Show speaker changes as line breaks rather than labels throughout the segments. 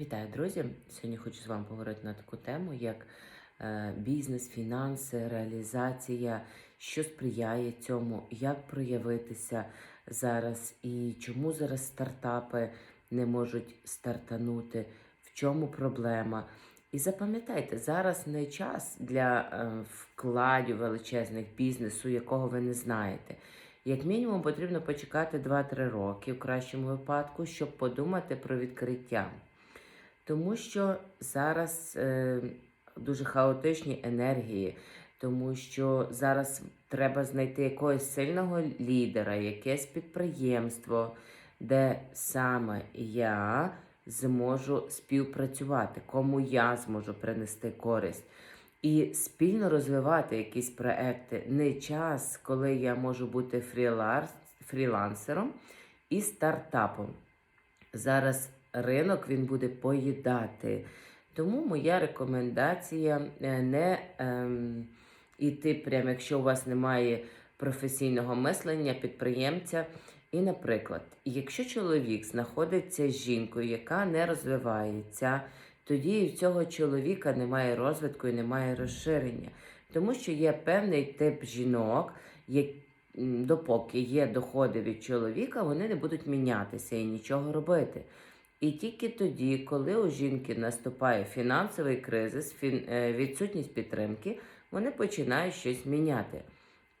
Вітаю, друзі! Сьогодні хочу з вами поговорити на таку тему, як е, бізнес, фінанси, реалізація, що сприяє цьому, як проявитися зараз і чому зараз стартапи не можуть стартанути, в чому проблема. І запам'ятайте, зараз не час для е, вкладів величезних бізнесу, якого ви не знаєте. Як мінімум потрібно почекати 2-3 роки в кращому випадку, щоб подумати про відкриття. Тому що зараз е, дуже хаотичні енергії, тому що зараз треба знайти якогось сильного лідера, якесь підприємство, де саме я зможу співпрацювати, кому я зможу принести користь. І спільно розвивати якісь проекти. Не час, коли я можу бути фріланс, фрілансером і стартапом. Зараз ринок він буде поїдати. Тому моя рекомендація е, не ем, іти прямо, якщо у вас немає професійного мислення, підприємця. І, наприклад, якщо чоловік знаходиться з жінкою, яка не розвивається, тоді в цього чоловіка немає розвитку і немає розширення. Тому що є певний тип жінок, які допоки є доходи від чоловіка, вони не будуть мінятися і нічого робити. І тільки тоді, коли у жінки наступає фінансовий кризис, е, відсутність підтримки, вони починають щось міняти.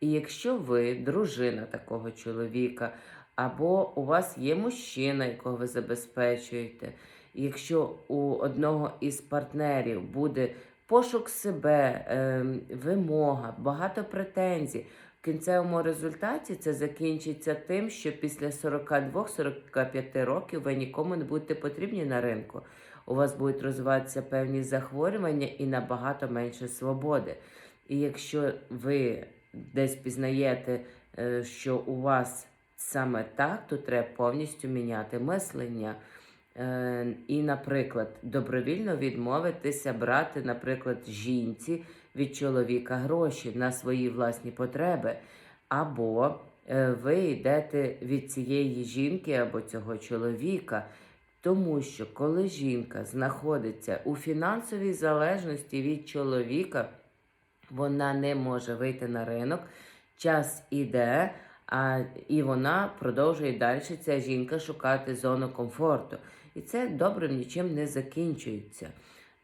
І якщо ви дружина такого чоловіка, або у вас є мужчина, якого ви забезпечуєте, якщо у одного із партнерів буде пошук себе, ем, вимога, багато претензій, кінцевому результаті це закінчиться тим, що після 42-45 років ви нікому не будете потрібні на ринку. У вас будуть розвиватися певні захворювання і набагато менше свободи. І якщо ви десь пізнаєте, е, що у вас саме так, то треба повністю міняти мислення. Е, І, наприклад, добровільно відмовитися брати, наприклад, жінці від чоловіка гроші на свої власні потреби, або е, ви йдете від цієї жінки або цього чоловіка. Тому що коли жінка знаходиться у фінансовій залежності від чоловіка, вона не може вийти на ринок, час іде, а, і вона продовжує далі ця жінка шукати зону комфорту. І це добрим нічим не закінчується.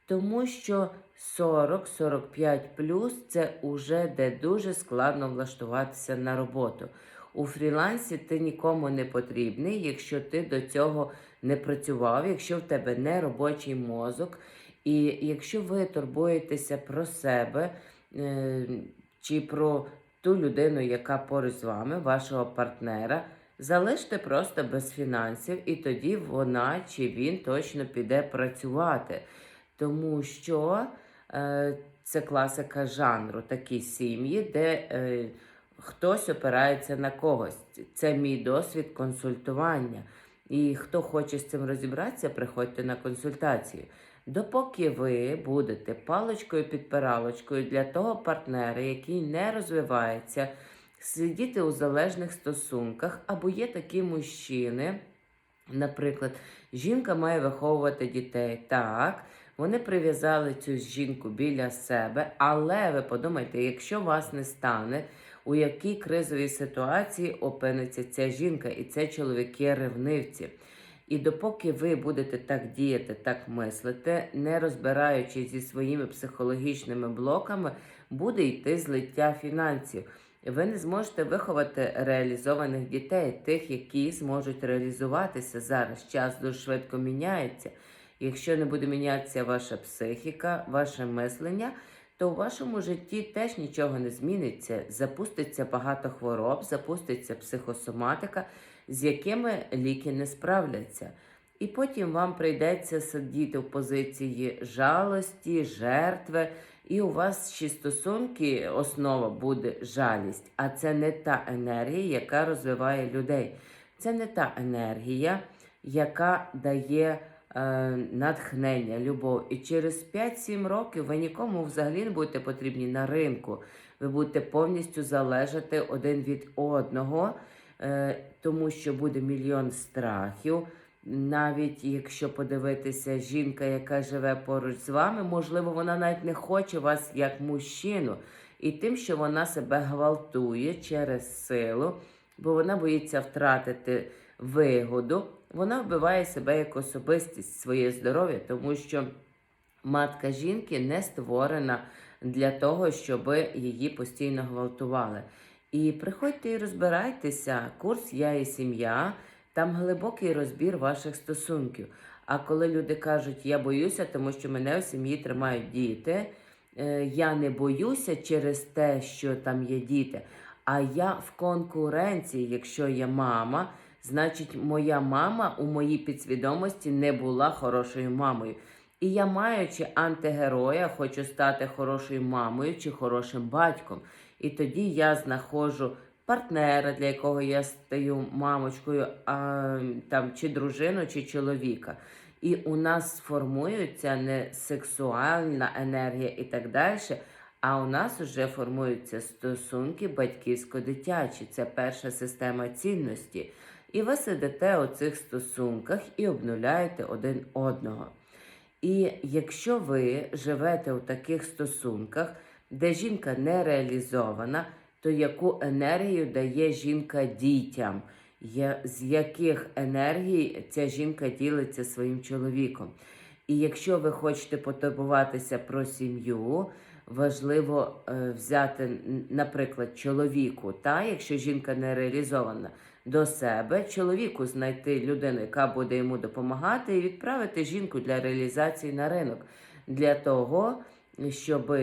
Тому що 40-45 плюс це уже де дуже складно влаштуватися на роботу. У фрілансі ти нікому не потрібний, якщо ти до цього не працював, якщо в тебе не робочий мозок, і якщо ви турбуєтеся про себе е, чи про ту людину, яка поруч з вами, вашого партнера, залиште просто без фінансів, і тоді вона чи він точно піде працювати. Тому що е, це класика жанру, такі сім'ї, де е, хтось опирається на когось. Це мій досвід консультування. І хто хоче з цим розібратися, приходьте на консультацію. Допоки ви будете паличкою-підпиралочкою для того партнера, який не розвивається, сидіти у залежних стосунках, або є такі мужчини, наприклад, жінка має виховувати дітей. Так, вони прив'язали цю жінку біля себе, але ви подумайте, якщо вас не стане, у якій кризовій ситуації опиниться ця жінка, і це чоловіки ревнивці. І допоки ви будете так діяти, так мислити, не розбираючись зі своїми психологічними блоками, буде йти злиття фінансів. Ви не зможете виховати реалізованих дітей, тих, які зможуть реалізуватися зараз. Час дуже швидко міняється. Якщо не буде мінятися ваша психіка, ваше мислення, то у вашому житті теж нічого не зміниться. Запуститься багато хвороб, запуститься психосоматика, з якими ліки не справляться. І потім вам прийдеться сидіти в позиції жалості, жертви, і у вас ще стосунки, основа буде жалість, а це не та енергія, яка розвиває людей. Це не та енергія, яка дає е, натхнення, любов. І через 5-7 років ви нікому взагалі не будете потрібні на ринку. Ви будете повністю залежати один від одного, е, тому що буде мільйон страхів. навіть якщо подивитися, жінка, яка живе поруч з вами, можливо, вона навіть не хоче вас як мужчину. І тим, що вона себе гвалтує через силу, бо вона боїться втратити вигоду, вона вбиває себе як особистість, своє здоров'я, тому що матка жінки не створена для того, щоб її постійно гвалтували. І приходьте і розбирайтеся, курс Я і сім'я, там глибокий розбір ваших стосунків. А коли люди кажуть, я боюся, тому що мене у сім'ї тримають діти, е, я не боюся через те, що там є діти, а я в конкуренції, якщо я мама, значить моя мама у моїй підсвідомості не була хорошою мамою. І я, маючи антигероя, хочу стати хорошою мамою чи хорошим батьком. І тоді я знаходжу партнера, для якого я стаю мамочкою, а, там, чи дружину, чи чоловіка. І у нас сформується не сексуальна енергія і так далі, а у нас вже формуються стосунки батьківсько-дитячі. Це перша система цінності. І ви сидите у цих стосунках і обнуляєте один одного. І якщо ви живете у таких стосунках, де жінка не реалізована, то яку енергію дає жінка дітям, з яких енергій ця жінка ділиться своїм чоловіком? І якщо ви хочете потурбуватися про сім'ю, важливо е, взяти, наприклад, чоловіку, та якщо жінка не реалізована, до себе, чоловіку знайти людину, яка буде йому допомагати, і відправити жінку для реалізації на ринок, для того, щоб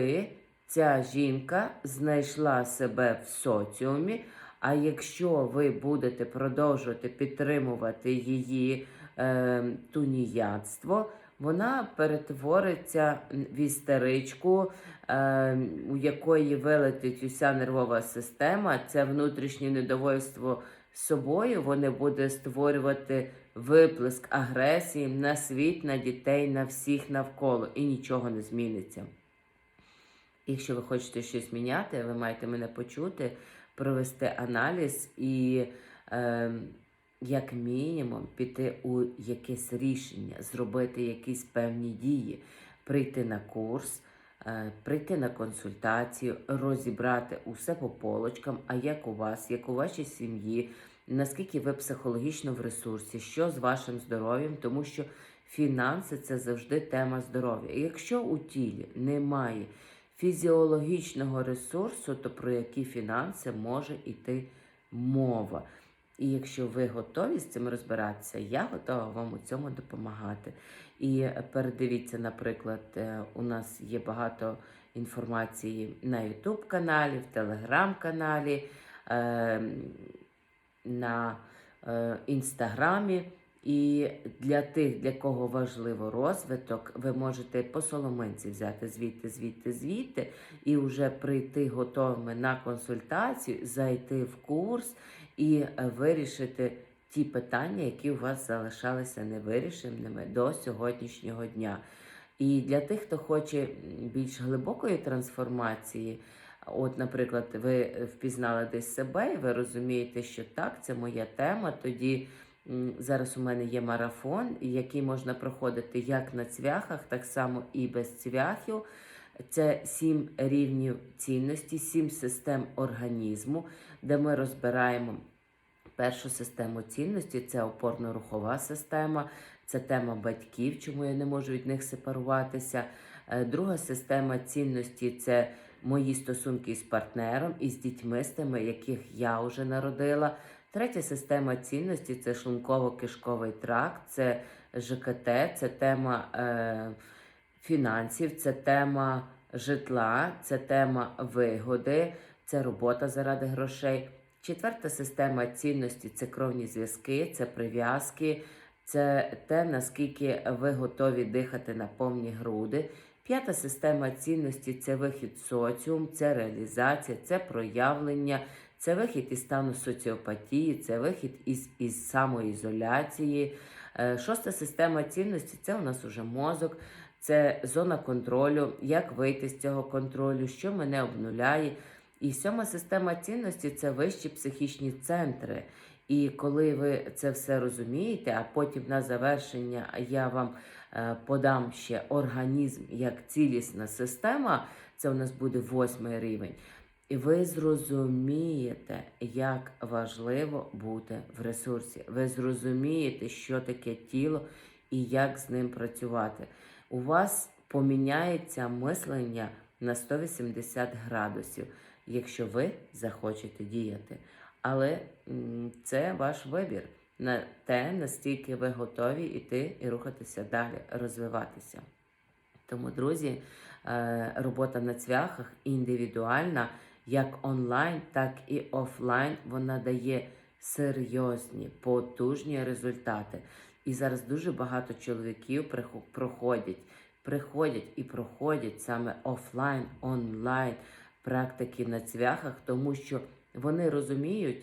ця жінка знайшла себе в соціумі. А якщо ви будете продовжувати підтримувати її е, туніядство, вона перетвориться в істеричку, е, у якої вилетить уся нервова система, це внутрішнє недовольство собою, вони буде створювати виплеск агресії на світ, на дітей, на всіх навколо, і нічого не зміниться. Якщо ви хочете щось міняти, ви маєте мене почути, провести аналіз і, е, як мінімум, піти у якесь рішення, зробити якісь певні дії, прийти на курс, прийти на консультацію, розібрати усе по полочкам, а як у вас, як у вашій сім'ї, наскільки ви психологічно в ресурсі, що з вашим здоров'ям, тому що фінанси це завжди тема здоров'я. І якщо у тілі немає фізіологічного ресурсу, то про які фінанси може йти мова. І якщо ви готові з цим розбиратися, я готова вам у цьому допомагати. І передивіться, наприклад, е, у нас є багато інформації на YouTube каналі, в Telegram каналі, е, на е, інстаграмі. І для тих, для кого важливо розвиток, ви можете по соломинці взяти звідти, звідти, звідти, і вже прийти готовими на консультацію, зайти в курс і е, вирішити ті питання, які у вас залишалися невирішеними до сьогоднішнього дня. І для тих, хто хоче більш глибокої трансформації, От, наприклад, ви впізнали десь себе, і ви розумієте, що так, це моя тема. Тоді зараз у мене є марафон, який можна проходити як на цвяхах, так само і без цвяхів. Це сім рівнів цінності, сім систем організму, де ми розбираємо першу систему цінності це опорно-рухова система, це тема батьків, чому я не можу від них сепаруватися. Е, Друга система цінності це мої стосунки з партнером і з дітьми, з тими, яких я вже народила. Третя система цінності це шлунково-кишковий тракт, це ЖКТ, це тема е, фінансів, це тема житла, це тема вигоди, це робота заради грошей. Четверта система цінності це кровні зв'язки, це прив'язки, це те, наскільки ви готові дихати на повні груди. П'ята система цінності це вихід соціум, це реалізація, це проявлення, це вихід із стану соціопатії, це вихід із, із самоізоляції. Е, Шоста система цінності це у нас уже мозок, це зона контролю, як вийти з цього контролю, що мене обнуляє. І сьома система цінності це вищі психічні центри. І коли ви це все розумієте, а потім на завершення я вам е, подам ще організм як цілісна система, це у нас буде восьмий рівень. І ви зрозумієте, як важливо бути в ресурсі. Ви зрозумієте, що таке тіло і як з ним працювати. У вас поміняється мислення на 180 градусів, якщо ви захочете діяти. Але це ваш вибір на те, настільки ви готові йти і рухатися далі, розвиватися. Тому, друзі, е, робота на цвяхах індивідуальна, як онлайн, так і офлайн. Вона дає серйозні, потужні результати. І зараз дуже багато чоловіків проходять, приходять і проходять саме офлайн, онлайн практики на цвяхах, тому що вони розуміють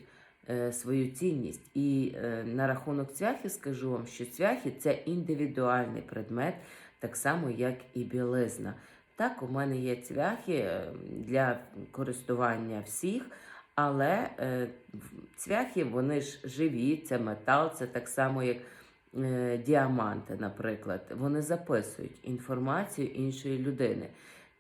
е, свою цінність. І е, на рахунок цвяхів скажу вам, що цвяхи це індивідуальний предмет, так само як і білизна. Так, у мене є цвяхи е, для користування всіх, але е, цвяхи вони ж живі, це метал, це так само як е, діаманти, наприклад. Вони записують інформацію іншої людини.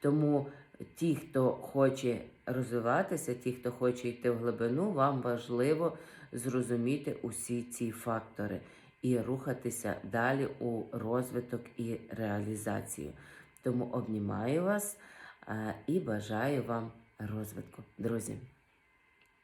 Тому ті, хто хоче розвиватися, ті, хто хоче йти в глибину, вам важливо зрозуміти усі ці фактори і рухатися далі у розвиток і реалізацію. Тому обнімаю вас е, і бажаю вам розвитку, друзі.